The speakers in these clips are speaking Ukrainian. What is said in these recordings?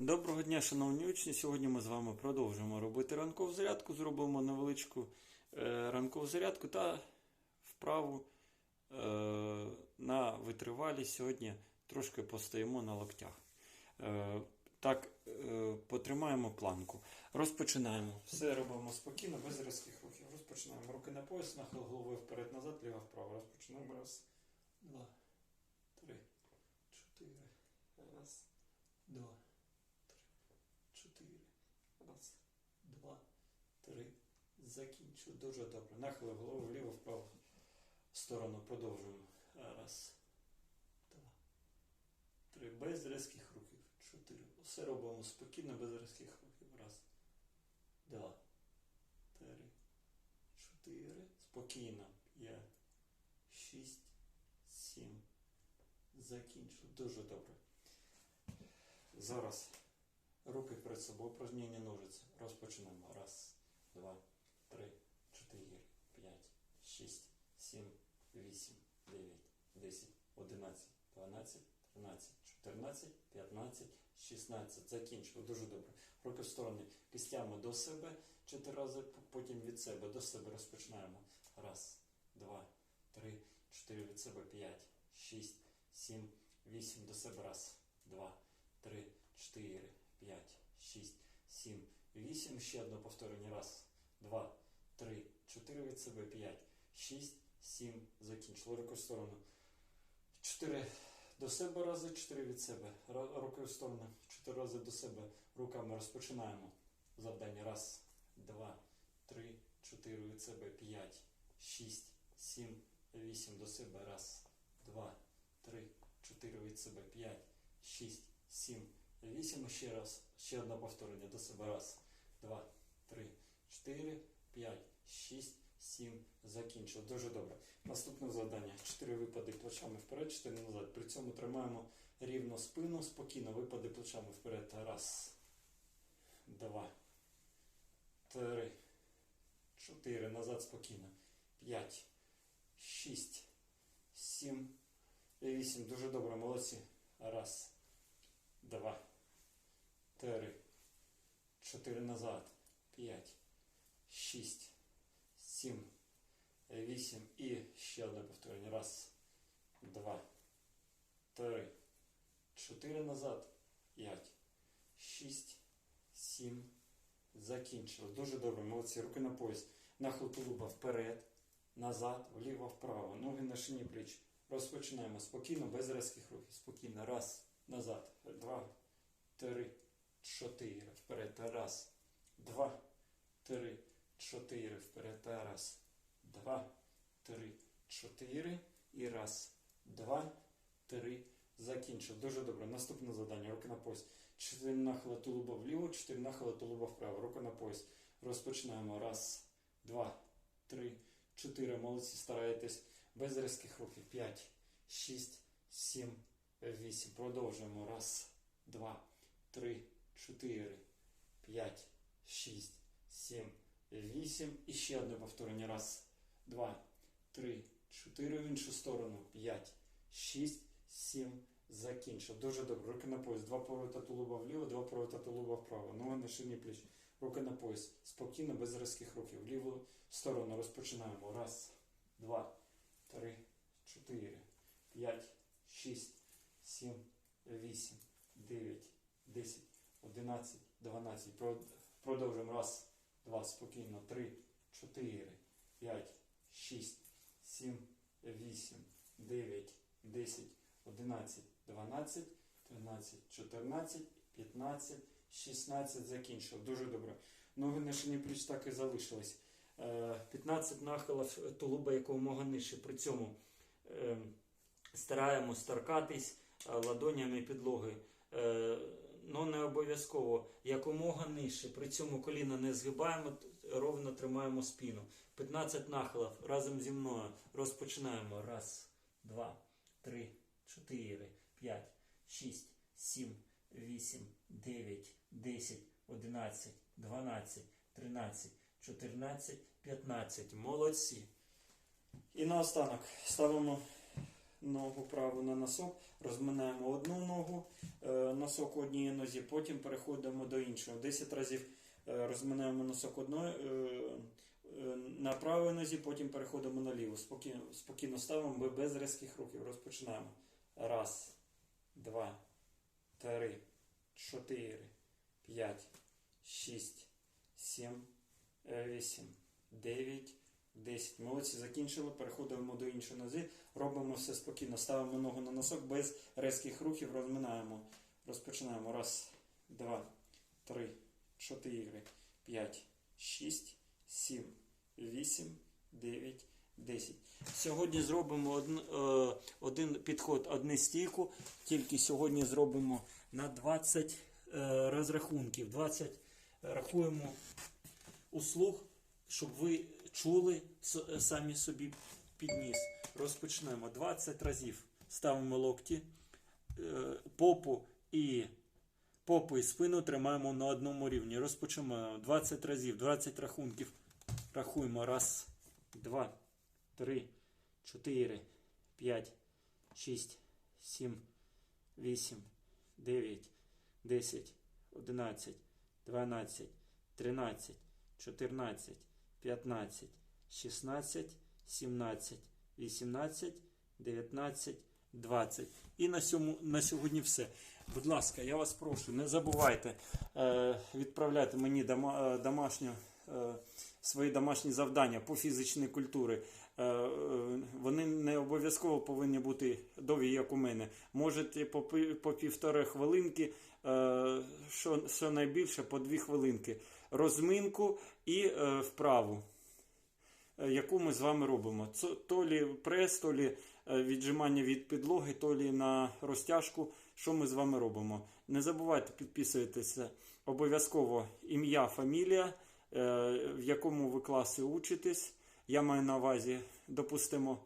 Доброго дня, шановні учні. Сьогодні ми з вами продовжуємо робити ранкову зарядку. Зробимо невеличку е, ранкову зарядку та вправу е, на витривалість. Сьогодні трошки постоїмо на локтях. Е, так, потримаємо планку. Розпочинаємо. Все робимо спокійно, без різких рухів. Розпочинаємо руки на пояс, нахил голови вперед-назад, ліва вправо. Розпочинаємо. Раз, два, три, чотири. Раз, два. Чотири. Раз, два, три. Закінчу. Дуже добре. Нахили голову вліво, вправо. Сторону продовжуємо. Раз, два, три. Без різких рухів. Чотири. Все робимо спокійно, без різких рухів. Раз, два, три, чотири. Спокійно. П'ять, шість, сім. Закінчу. Дуже добре. Зараз руки перед собою, упражнення ножиці. Розпочинаємо. Раз, два, три, чотири, п'ять, шість, сім, вісім, дев'ять, десять, одинадцять, дванадцять, тринадцять, чотирнадцять, п'ятнадцять, шістнадцять. Закінчили. Дуже добре. Руки в сторони. Кистями до себе. Чотири рази, потім від себе. До себе розпочинаємо. Раз, два, три, чотири від себе, п'ять, шість, сім, вісім. До себе. Раз, два, три, чотири, п'ять, шість, сім, вісім. Ще одне повторення. Раз, два, три, чотири від себе, п'ять, шість, сім. Закінчили. Руки в сторону. Чотири до себе рази, чотири від себе. Руки в сторону. Чотири рази до себе. Руками розпочинаємо. Завдання. Раз, два, три, чотири від себе, п'ять, шість, сім, вісім. До себе. Раз, два, три, чотири від себе, п'ять, шість, сім, вісім. Ще раз. Ще одне повторення до себе. Раз, два, три, чотири, п'ять, шість, сім. Закінчив. Дуже добре. Наступне завдання. Чотири випади плечами вперед, чотири назад. При цьому тримаємо рівно спину, спокійно випади плечами вперед. Раз, два, три, чотири. Назад спокійно. П'ять, шість, сім, вісім. Дуже добре. Молодці. Раз, два, три, чотири назад. П'ять, шість, сім. Вісім і ще одне повторення. Раз, два, три, чотири назад, п'ять, шість, сім. Закінчили. Дуже добре. Молодці. Руки на пояс. Нахил тулуба вперед, назад, вліво, вправо. Ноги на шині пліч. Розпочинаємо спокійно, без різких рухів. Спокійно. Раз, назад. Два, три, чотири. Вперед. Раз, два, три, чотири. Вперед. Раз два, три, чотири. І раз, два, три. Закінчив. Дуже добре. Наступне завдання. Руки на пояс. Чотири нахила тулуба вліво, чотири нахила тулуба вправо. Рука на пояс. Розпочинаємо. Раз, два, три, чотири. Молодці. Стараєтесь. Без різких рухів. П'ять, шість, сім, вісім. Продовжуємо. Раз, два, три, чотири, п'ять, шість, сім, вісім. І ще одне повторення. Раз, два, три, чотири в іншу сторону, п'ять, шість, сім. Закінчив. Дуже добре. Руки на пояс. Два поворота тулуба вліво, два поворота тулуба вправо. Ноги на шині пліч. Руки на пояс. Спокійно, без різких рухів. В ліву сторону розпочинаємо. Раз, два, три, чотири, п'ять, шість, сім, вісім, дев'ять, десять, одинадцять, дванадцять. Прод- Продовжуємо. Раз, два, спокійно. Три, чотири, п'ять, шість, сім, вісім, дев'ять, десять, одинадцять, дванадцять, тринадцять, чотирнадцять, п'ятнадцять, шістнадцять. Закінчив. Дуже добре. Ноги на шині пліч так і залишились. Е, 15 нахилів тулуба якомога нижче. При цьому е, стараємось торкатись е, ладонями підлоги. Ну, не обов'язково якомога нижче. При цьому коліна не згибаємо, ровно тримаємо спину. 15 нахилів разом зі мною. Розпочинаємо. Раз, два, три, чотири, п'ять, шість, сім, вісім, дев'ять, десять, одинадцять, дванадцять, тринадцять, чотирнадцять, п'ятнадцять. Молодці. І наостанок ставимо ногу праву на носок, розминаємо одну ногу, е, носок у одній нозі, потім переходимо до іншого. 10 разів е, розминаємо носок одної е, на правій нозі, потім переходимо на ліву. Спокійно, спокійно ставимо бе- без різких рухів. Розпочинаємо. Раз, два, три, чотири, п'ять, шість, сім, вісім, дев'ять. 10. Молодці, закінчили. Переходимо до іншої нози. Робимо все спокійно. Ставимо ногу на носок без різких рухів. Розминаємо. Розпочинаємо. Раз, два, три, чотири, п'ять, шість, сім, вісім, дев'ять, десять. Сьогодні зробимо один, е, один підход, одну стійку. Тільки сьогодні зробимо на 20 е, розрахунків. 20 рахуємо услуг, щоб ви чули самі собі підніс. Розпочнемо 20 разів. Ставимо локті, е, попу і попу і спину тримаємо на одному рівні. Розпочнемо 20 разів, 20 рахунків. Рахуємо. Раз, два, три, чотири, п'ять, шість, сім, вісім, дев'ять, десять, одинадцять, дванадцять, тринадцять, чотирнадцять, 15, 16, 17, 18, 19, 20. І на, сьому, на сьогодні все. Будь ласка, я вас прошу, не забувайте е, відправляти мені дома, е, домашню, е, свої домашні завдання по фізичній культурі. Е, е, вони не обов'язково повинні бути довгі, як у мене. Можете по, по півтори хвилинки, що, що найбільше по дві хвилинки. Розминку і е, вправу, е, яку ми з вами робимо. Це то лі прес, то лі е, віджимання від підлоги, то лі на розтяжку. Що ми з вами робимо? Не забувайте підписуватися обов'язково ім'я, фамілія, е, в якому ви класі учитесь. Я маю на увазі, допустимо,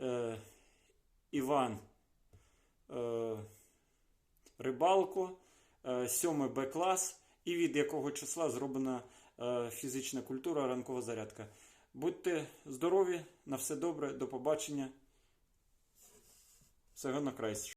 е, Іван е, Рибалко, е, 7 Б клас і від якого числа зроблена е, фізична культура, ранкова зарядка. Будьте здорові, на все добре, до побачення. Всього на край.